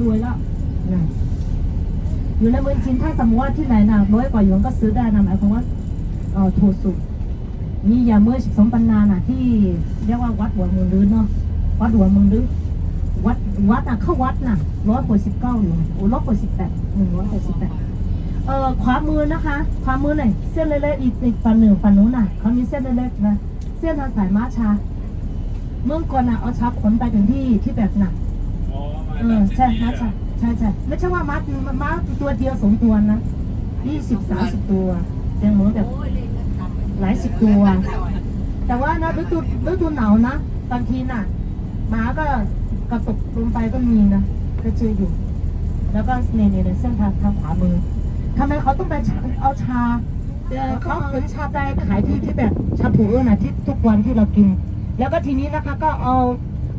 รวยแล้วนะอยู่ในเมืองจีนถ้าสมมติว่าที่ไหนนะร้อยกว่าหยวนก็ซื้อได้นะหมายความว่าเออถูกสุดมีอย่าเมื่อสมปันนาน่ะ ที่เรียกว่าวัดหัวเมืองลื้อเนาะวัดหัวเมืองลื้อวัดวัดอะเข้าวัดน่ะร้อยกว่าสิบเก้าอยู่โอ้ร้อยกว่าสิบแปดหนึ่งร้อยกว่าสิบแปดเอ่อขวามือนะคะ ขวามือหน่อยเส้นเล็กๆอีกอีกฝั่งหนึ่งฝั่งนู้นน่ะเขามีเส้นเล็กๆนะเส้นทางสายม้าชา เมื่อก่อนน่ะเอาชาขนไปถึงที่ที่แบบหนักอ๋อมา เออใช่มาชาใช่ใช่ไม่ใช่ว่าม้าม้าตัวเดียวสองตัวนะยี่สิบสามสิบตัวยังเหมือนแบบหลายสิบตัว แต่ว่านะฤดูฤดูหนาวนะบางทีน่ะหมาก็กระตุกลงไปก็มีนะก็เจออยู่ แล้วก็เนี่ยเนี่ยเส้นทางทางขวามือทำไมเขาต้องไปเอาชาเขาเป็นชาไดขายที่ที่แบบชาผูนะที่ทุกวันที่เรากิน แล้วก็ทีนี้นะคะก็เอา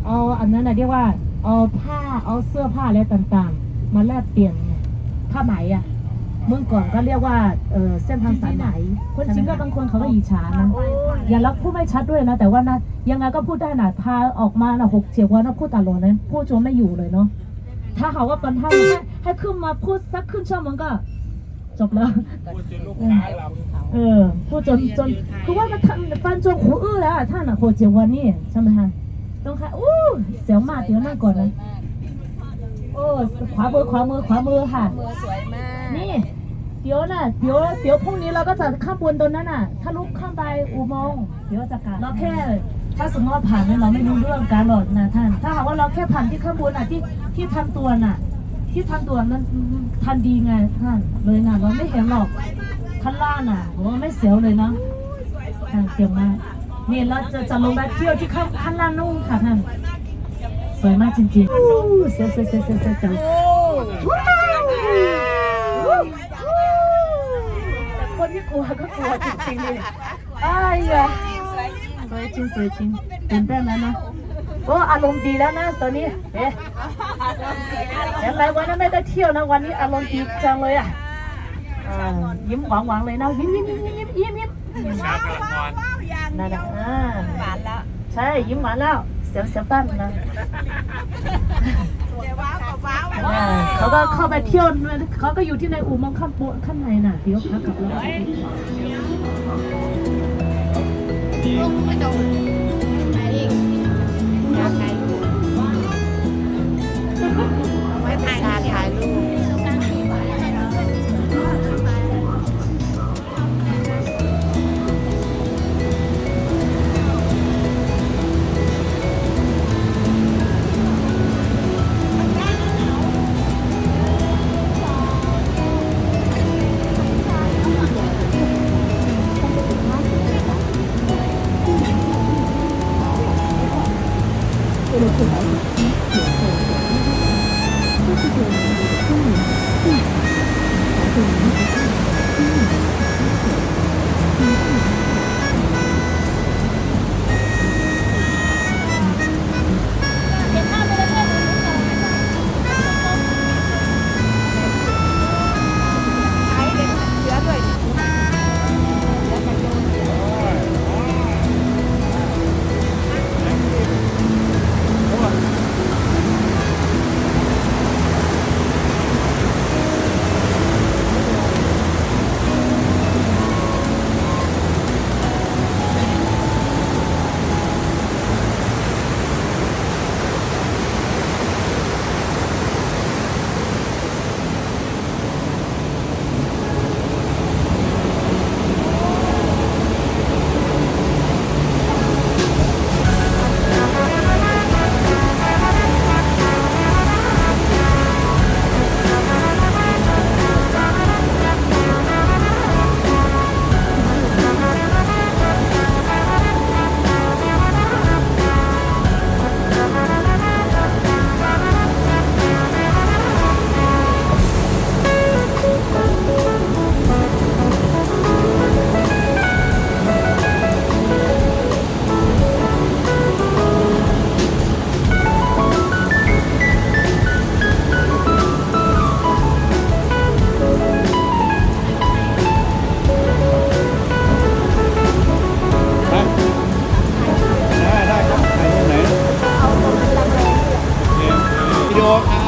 เอาอันนั้นนะเรียกว่า เอาผ้าเอาเสื้อผ้าอะไรต่างๆ มาแลกเปลี่ยนเนี่ยผ้าไหมอะเมื่อก่อนก็เรียกว่าเออเส้นทางสายไหมคนจริงก็บางคนเขาก็อิจฉานะอย่ารับพูดไม่ชัดด้วยนะ แต่ว่านะยังไงก็พูดได้นะพาออกมานะหกเฉียบวันนะพูดตลอดนะพูดจนไม่อยู่เลยเนาะถ้าหากว่าปัญหาให้ให้ขึ้นมาพูดสักครึ่งชั่วโมงก็ จบแล้วพูดจนลูกค้าลำเออพูดจนจนคือว่ามันทำฟันจนหูอื้อแล้วอะท่านอะโคเจียววันนี่ใช่ไหมฮะ ต้องค่ะอู้เสียวมากเดี๋ยวนั่งก่อนนะโอ้ขวามือขวามือขวามือค่ะ มือสวยมากนี่เดี๋ยวน่ะเดี๋ยวเดี๋ยวพรุ่งนี้เราก็จะข้ามบนตรงนั้นน่ะถ้าลุกข้ามไปอุโมงค์เดี๋ยวจะกลับเราแค่ ถ้าสมมติว่าผ่านเนี่ยเราไม่รู้เรื่องการหลอดนะท่าน ถ้าหากว่าเราแค่ผ่านที่ข้างบนอะที่ที่ทำตัวน่ะ ที่ทำตัวนั้นทันดีไงท่าน เลยนะเราไม่เห็นหรอกท่านล่างน่ะผมว่าไม่เสียวเลยนะท่านเก่งมาก นี่เราจะจะลงไปเที่ยวที่ข้างข้างล่างนู่นค่ะท่านสวยมากจริงๆอู้เสียวเสียวเสียวเสียวเสียวเสียวแต่คนที่กลัวก็กลัวจริงๆเลยอ้ายอะสวยจริงสวยจริงตื่นเต้นแล้วนะโอ้อารมณ์ดีแล้วนะตอนนี้เอ๊ะเห็นไหมวันนั้นไม่ได้เที่ยวนะวันนี้อารมณ์ดีจังเลยอะอ่ายิ้มหวานๆเลยนะยิ้มยิ้มยิ้มยิ้มยิ้มยิ้มชาพลังงอ นนั่นแหละอ่าหวานแล้วใช่ยิ้มหวานแล้วเสียวเสียวตั้นนะเดี๋ยวว้าวกับว้าวอ่าเขาก็เข้าไปเที่ยวเขาก็อยู่ที่ในอู่มองข้างบนข้างในน่ะเดี๋ยวพักกับเรา Mm-hmm. York.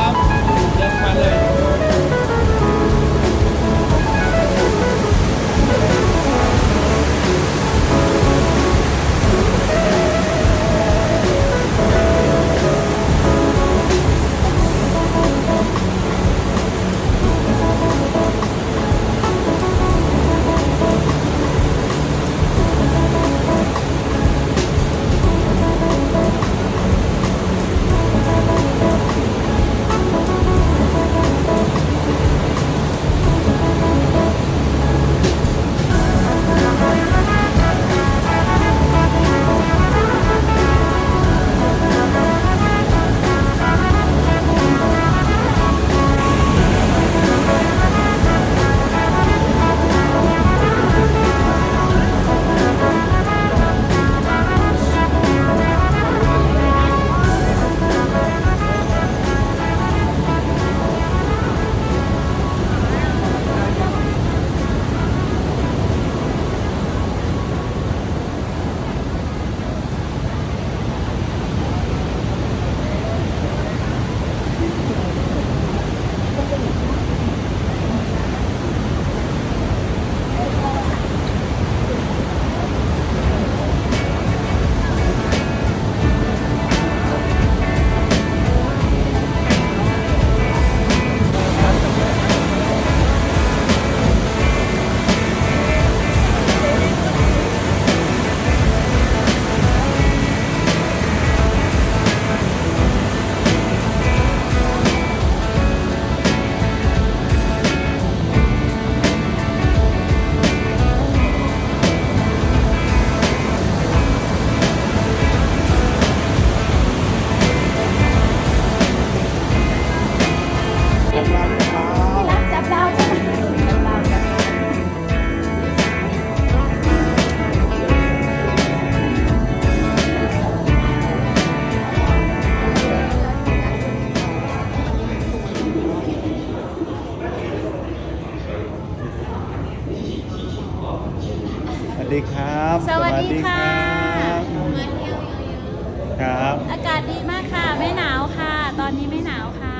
ดีครับ สวัสดีค่ะ สวัสดีครับครับ อากาศดีมากค่ะ ไม่หนาวค่ะ ตอนนี้ไม่หนาวค่ะ